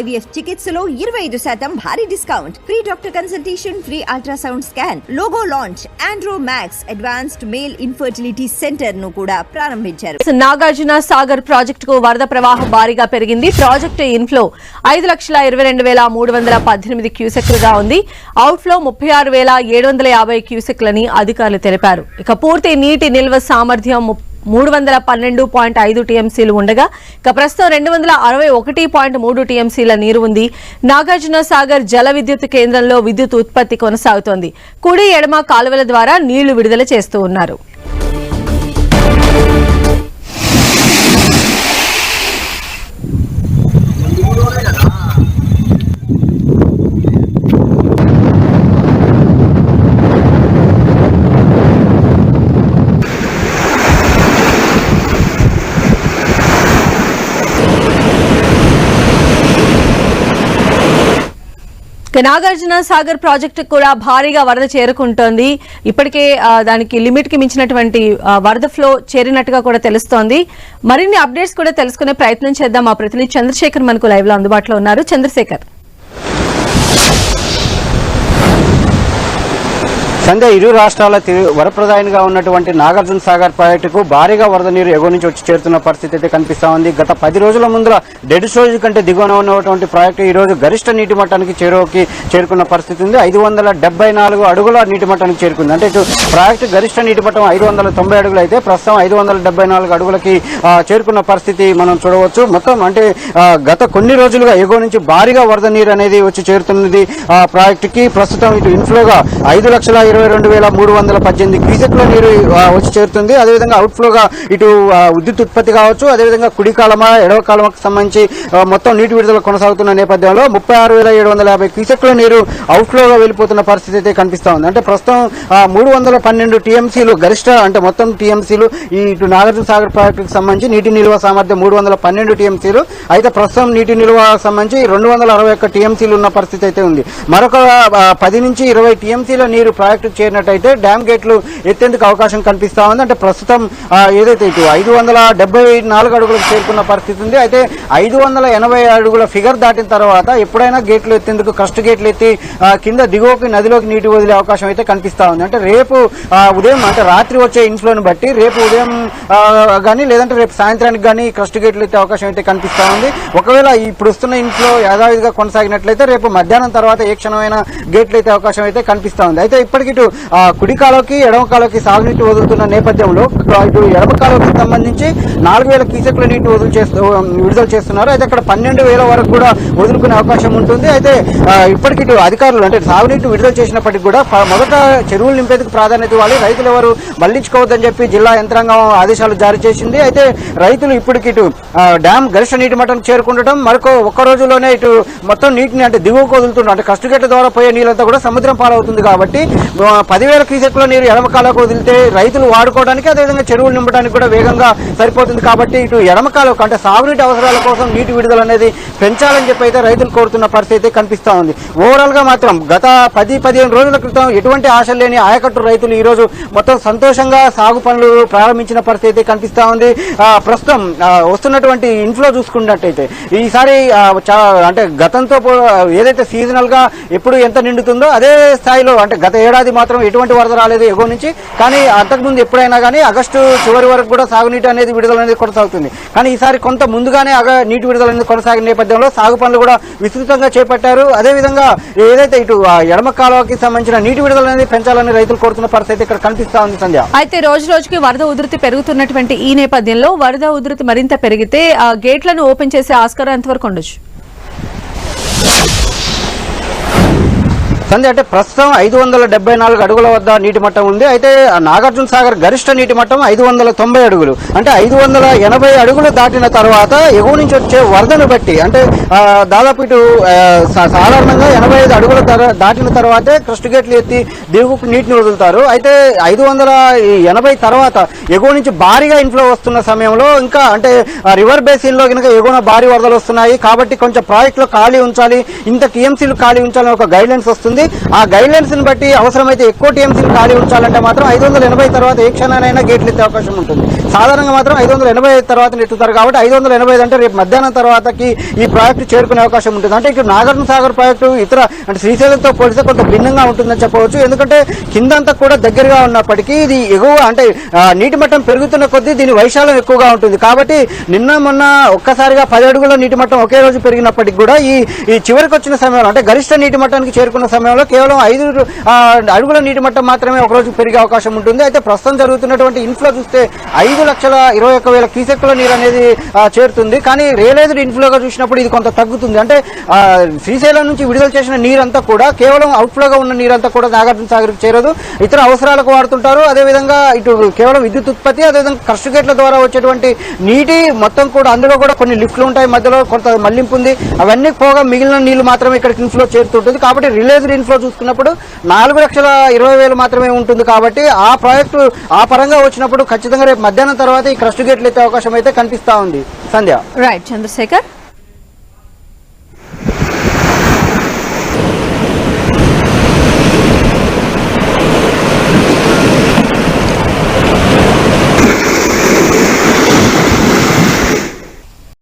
IVF చికిత్సలో ఇరవై ఐదు శాతం భారీ discount. Free doctor consultation free ultrasound scan logo launch Andro Max advanced male infertility సెంటర్ను కూడా ప్రారంభించారు. నాగార్జున సాగర్ ప్రాజెక్టుకు వరద ప్రవాహం భారీగా పెరిగింది. ప్రాజెక్టు ఇన్ఫ్లో ఐదు లక్షల ఇరవై రెండు వేల మూడు వందల పద్దెనిమిది క్యూసెక్లుగా ఉంది. అవుట్ఫ్లో ముప్పై ఆరు వేల ఏడు వందల యాభై క్యూసెక్లని అధికారులు తెలిపారు. ఇక పూర్తి నీటి నిల్వ సామర్థ్యం మూడు వందల పన్నెండు పాయింట్ ఐదు టీఎంసీలు ఉండగా ఇక ప్రస్తుతం రెండు వందల అరవై ఒకటి పాయింట్ మూడు టీఎంసీల నీరు ఉంది. నాగార్జున సాగర్ జల విద్యుత్ కేంద్రంలో విద్యుత్ ఉత్పత్తి కొనసాగుతోంది. కుడి ఎడమ కాలువల ద్వారా నీళ్ళు విడుదల చేస్తూ ఉన్నారు. నాగార్జున సాగర్ ప్రాజెక్టు కూడా భారీగా వరద చేరుకుంటోంది. ఇప్పటికే దానికి లిమిట్కి మించినటువంటి వరద ఫ్లో చేరినట్టుగా కూడా తెలుస్తోంది. మరిన్ని అప్డేట్స్ కూడా తెలుసుకునే ప్రయత్నం చేద్దాం. మా ప్రతినిధి చంద్రశేఖర్ మనకు లైవ్లో అందుబాటులో ఉన్నారు. చంద్రశేఖర్. సంధ్య ఇరు రాష్ట్రాల తి- వరప్రదాయంగా ఉన్నటువంటి నాగార్జున సాగర్ ప్రాజెక్టుకు భారీగా వరద నీరు ఎగువ నుంచి వచ్చి చేరుతున్న పరిస్థితి అయితే కనిపిస్తా ఉంది. గత పది రోజుల ముందర డెడ్ స్టోరేజ్ కంటే దిగువన ఉన్నటువంటి ప్రాజెక్టు ఈ రోజు గరిష్ట నీటి మట్టానికి చేరువకి చేరుకున్న పరిస్థితి ఉంది. ఐదు వందల నాలుగు అడుగుల నీటి మట్టానికి చేరుకుంది. అంటే ఇటు ప్రాజెక్టు గరిష్ట నీటి మట్టం ఐదు వందల తొంభై అడుగులు అయితే ప్రస్తుతం ఐదు వందల నాలుగు అడుగులకి చేరుకున్న పరిస్థితి మనం చూడవచ్చు. మొత్తం అంటే గత కొన్ని రోజులుగా ఎగువ నుంచి భారీగా వరద నీరు అనేది వచ్చి చేరుతున్నది ఆ ప్రాజెక్టుకి. ప్రస్తుతం ఇటు ఇన్ఫ్లోగా ఐదు లక్షల ఇరవై రెండు వేల మూడు వందల పద్దెనిమిది క్యూసెక్ల నీరు వచ్చి చేరుతుంది. అదేవిధంగా అవుట్ఫ్లోగా ఇటు విద్యుత్ ఉత్పత్తి కావచ్చు. అదేవిధంగా కుడి కాలమా ఎడవ కాలమకు సంబంధించి మొత్తం నీటి విడుదల కొనసాగుతున్న నేపథ్యంలో ముప్పై ఆరు వేల ఏడు వందల యాభై క్యూసెక్ల నీరు అవుట్ఫ్లోగా వెళ్ళిపోతున్న పరిస్థితి అయితే కనిపిస్తా ఉంది. అంటే ప్రస్తుతం మూడు వందల పన్నెండు టీఎంసీలు గరిష్ట అంటే మొత్తం టీఎంసీలు ఈ ఇటు నాగార్జున సాగర్ ప్రాజెక్టుకు సంబంధించి నీటి నిల్వ సామర్థ్యం మూడు వందల పన్నెండు టీఎంసీలు. అయితే ప్రస్తుతం నీటి నిల్వ సంబంధించి రెండు వందల అరవై ఒక్క టీఎంసీలు ఉన్న పరిస్థితి అయితే ఉంది. మరొక పది నుంచి ఇరవై టీఎంసీల నీరు ప్రాజెక్టు చేరినట్టయితే డ్యామ్ గేట్లు ఎత్తేందుకు అవకాశం కనిపిస్తా ఉంది. అంటే ప్రస్తుతం ఏదైతే ఇటు ఐదు వందల డెబ్బై నాలుగు అడుగులకు చేరుకున్న పరిస్థితి ఉంది. అయితే ఐదు వందల ఎనభై అడుగుల ఫిగర్ దాటిన తర్వాత ఎప్పుడైనా గేట్లు ఎత్తేందుకు కష్ట గేట్లు ఎత్తి కింద దిగువకి నదిలోకి నీటి వదిలే అవకాశం అయితే కనిపిస్తా ఉంది. అంటే రేపు ఉదయం అంటే రాత్రి వచ్చే ఇన్ఫ్లోని బట్టి రేపు ఉదయం కానీ లేదంటే రేపు సాయంత్రానికి కానీ క్రస్ట్ గేట్లు ఎత్తే అవకాశం అయితే కనిపిస్తా ఉంది. ఒకవేళ ఇప్పుడు వస్తున్న ఇన్ఫ్లో యథావిధిగా కొనసాగినట్లయితే రేపు మధ్యాహ్నం తర్వాత ఏ క్షణమైన గేట్లు అయితే అవకాశం అయితే కనిపిస్తా ఉంది. అయితే ఇప్పటికి ఇటు కుడి కాలోకి ఎడమ కాలోకి సాగునీటి వదులుతున్న నేపథ్యంలో ఇటు ఎడమ కాలోకి సంబంధించి నాలుగు వేల క్యూసెక్ల నీటి వదులు చేస్తూ విడుదల చేస్తున్నారు. అయితే అక్కడ పన్నెండు వేల వరకు కూడా వదులుకునే అవకాశం ఉంటుంది. అయితే ఇప్పటికి ఇటు అధికారులు అంటే సాగునీటి విడుదల చేసినప్పటికీ కూడా మొదట చెరువులు నింపేందుకు ప్రాధాన్యత ఇవ్వాలి. రైతులు ఎవరు మళ్ళించుకోవద్దని చెప్పి జిల్లా యంత్రాంగం ఆదేశాలు జారీ చేసింది. అయితే రైతులు ఇప్పటికి ఇటు డ్యామ్ గరిష్ట నీటి మట్టం చేరుకుండటం మరొక ఒక్క రోజులోనే ఇటు మొత్తం నీటిని అంటే దిగువకు వదులుతున్నారు అంటే కష్టగట్ల ద్వారా పోయే నీళ్ళంతా కూడా సముద్రం పాలవుతుంది కాబట్టి పదివేల క్యూసెక్ల నీరు ఎడమకాలకు వదిలితే రైతులు వాడుకోవడానికి అదేవిధంగా చెరువులు నింపడానికి కూడా వేగంగా సరిపోతుంది. కాబట్టి ఇటు ఎడమకాలకు అంటే సాగునీటి అవసరాల కోసం నీటి విడుదల అనేది పెంచాలని చెప్పి అయితే రైతులు కోరుతున్న పరిస్థితి అయితే కనిపిస్తూ ఉంది. ఓవరాల్గా మాత్రం గత పది పదిహేను రోజుల క్రితం ఎటువంటి ఆశ లేని ఆయకట్టు రైతులు ఈరోజు మొత్తం సంతోషంగా సాగు పనులు ప్రారంభించిన పరిస్థితి అయితే కనిపిస్తూ ఉంది. ప్రస్తుతం వస్తున్నటువంటి ఇన్ఫ్లో చూసుకున్నట్టయితే ఈసారి చా- అంటే గతంతో ఏదైతే సీజనల్గా ఎప్పుడు ఎంత నిండుతుందో అదే స్థాయిలో అంటే గత ఏడాది మాత్రం ఎటువంటి వరద రాలేదు ఎగువ నుంచి. కానీ అంతకుముందు ఎప్పుడైనా కానీ ఆగస్టు చివరి వరకు కూడా సాగునీటి అనేది విడుదల అనేది కొనసాగుతుంది. కానీ ఈసారి కొంత ముందుగానే నీటి విడుదల అనేది కొనసాగిన నేపథ్యంలో సాగు పనులు కూడా విస్తృతంగా చేపట్టారు. అదేవిధంగా ఏదైతే ఇటు ఆ ఎడమ కాలువకి సంబంధించిన నీటి విడుదల అనేది పెంచాలని రైతులు కోరుతున్న పరిస్థితి ఇక్కడ కనిపిస్తా ఉంది సంధ్య. అయితే రోజు రోజుకి వరద ఉధృతి పెరుగుతున్నటువంటి ఈ నేపథ్యంలో వరద ఉధృతి మరింత పెరిగితే ఆ గేట్లను ఓపెన్ చేసే ఆస్కారం ఎంతవరకు ఉండొచ్చు? సంధ్య అంటే ప్రస్తుతం ఐదు వందల డెబ్బై నాలుగు అడుగుల వద్ద నీటి మట్టం ఉంది. అయితే నాగార్జున సాగర్ గరిష్ట నీటి మట్టం ఐదు వందల తొంభై అడుగులు. అంటే ఐదు వందల ఎనభై అడుగులు దాటిన తర్వాత ఎగువ నుంచి వచ్చే వరదను బట్టి అంటే దాదాపు ఇటు సా- సాధారణంగా ఎనభై ఐదు అడుగుల తర- దాటిన తర్వాతే క్రస్ట్ గేట్లు ఎత్తి దిగువకు నీటిని వదులుతారు. అయితే ఐదు వందల ఎనభై తర్వాత ఎగువ నుంచి భారీగా ఇన్ఫ్లో వస్తున్న సమయంలో ఇంకా అంటే రివర్ బేసిన్లో కనుక ఎగువన భారీ వరదలు వస్తున్నాయి. కాబట్టి కొంచెం ప్రాజెక్టులో ఖాళీ ఉంచాలి. ఇంత టీఎంసీలు ఖాళీ ఉంచాలని ఒక గైడ్లైన్స్ వస్తుంది. ఉంది. ఆ గైడ్ లైన్స్ని బట్టి అవసరమైతే ఎక్కువ టీఎంసీలు ఖాళీ ఉంచాలంటే మాత్రం ఐదు వందల ఎనభై తర్వాత ఏ క్షణానైనా గేట్లు ఎత్తే అవకాశం ఉంటుంది. సాధారణంగా మాత్రం ఐదు వందల ఎనభై తర్వాత నెట్టుతారు కాబట్టి ఐదు వందల ఎనభై అంటే రేపు మధ్యాహ్నం తర్వాతకి ఈ ప్రాజెక్టు చేరుకునే అవకాశం ఉంటుంది. అంటే ఇక్కడ నాగార్జున సాగర్ ప్రాజెక్టు ఇతర అంటే శ్రీశైలంతో పోలిస్తే కొంత భిన్నంగా ఉంటుందని చెప్పవచ్చు. ఎందుకంటే కిందంతా కూడా దగ్గరగా ఉన్నప్పటికీ ఇది ఎగువ అంటే నీటి మట్టం పెరుగుతున్న కొద్దీ దీని వైశాల్యం ఎక్కువగా ఉంటుంది. కాబట్టి నిన్న మొన్న ఒక్కసారిగా పది అడుగుల నీటి మట్టం ఒకే రోజు పెరిగినప్పటికీ కూడా ఈ ఈ చివరికి వచ్చిన సమయంలో అంటే గరిష్ట నీటి మట్టానికి చేరుకున్న సమయం సమయంలో కేవలం ఐదు అడుగుల నీటి మట్టం మాత్రమే ఒక రోజు పెరిగే అవకాశం ఉంటుంది. అయితే ప్రస్తుతం జరుగుతున్నటువంటి ఇన్ఫ్లో చూస్తే ఐదు లక్షల ఇరవై ఒక్క వేల క్యూసెక్కుల నీరు అనేది చేరుతుంది. కానీ రియలైజ్డ్ ఇన్ఫ్లోగా చూసినప్పుడు ఇది కొంత తగ్గుతుంది. అంటే శ్రీశైలం నుంచి విడుదల చేసిన నీరంతా కూడా కేవలం అవుట్ఫ్లోగా ఉన్న నీరంతా కూడా నాగార్జున సాగర్కి చేరదు. ఇతర అవసరాలకు వాడుతుంటారు. అదేవిధంగా ఇటు కేవలం విద్యుత్ ఉత్పత్తి అదేవిధంగా కర్షు గేట్ల ద్వారా వచ్చేటువంటి నీటి మొత్తం కూడా అందులో కూడా కొన్ని లిఫ్ట్లు ఉంటాయి. మధ్యలో కొంత మళ్ళింపు ఉంది. అవన్నీ పోగా మిగిలిన నీళ్ళు మాత్రమే ఇక్కడ ఇన్ఫ్లో చేరుతుంటుంది. కాబట్టి రిలేజ్డ్ ఇన్ఫ్లో చూసుకున్నప్పుడు నాలుగు లక్షల ఇరవై వేలు మాత్రమే ఉంటుంది కాబట్టి ఆ ప్రాజెక్టు ఆ పరంగా వచ్చినప్పుడు ఖచ్చితంగా రేపు మధ్యాహ్నం తర్వాత ఈ క్రస్ట్ గేట్లు ఎత్తే అవకాశం అయితే కనిపిస్తా ఉంది. సంధ్య. రైట్ చంద్రశేఖర్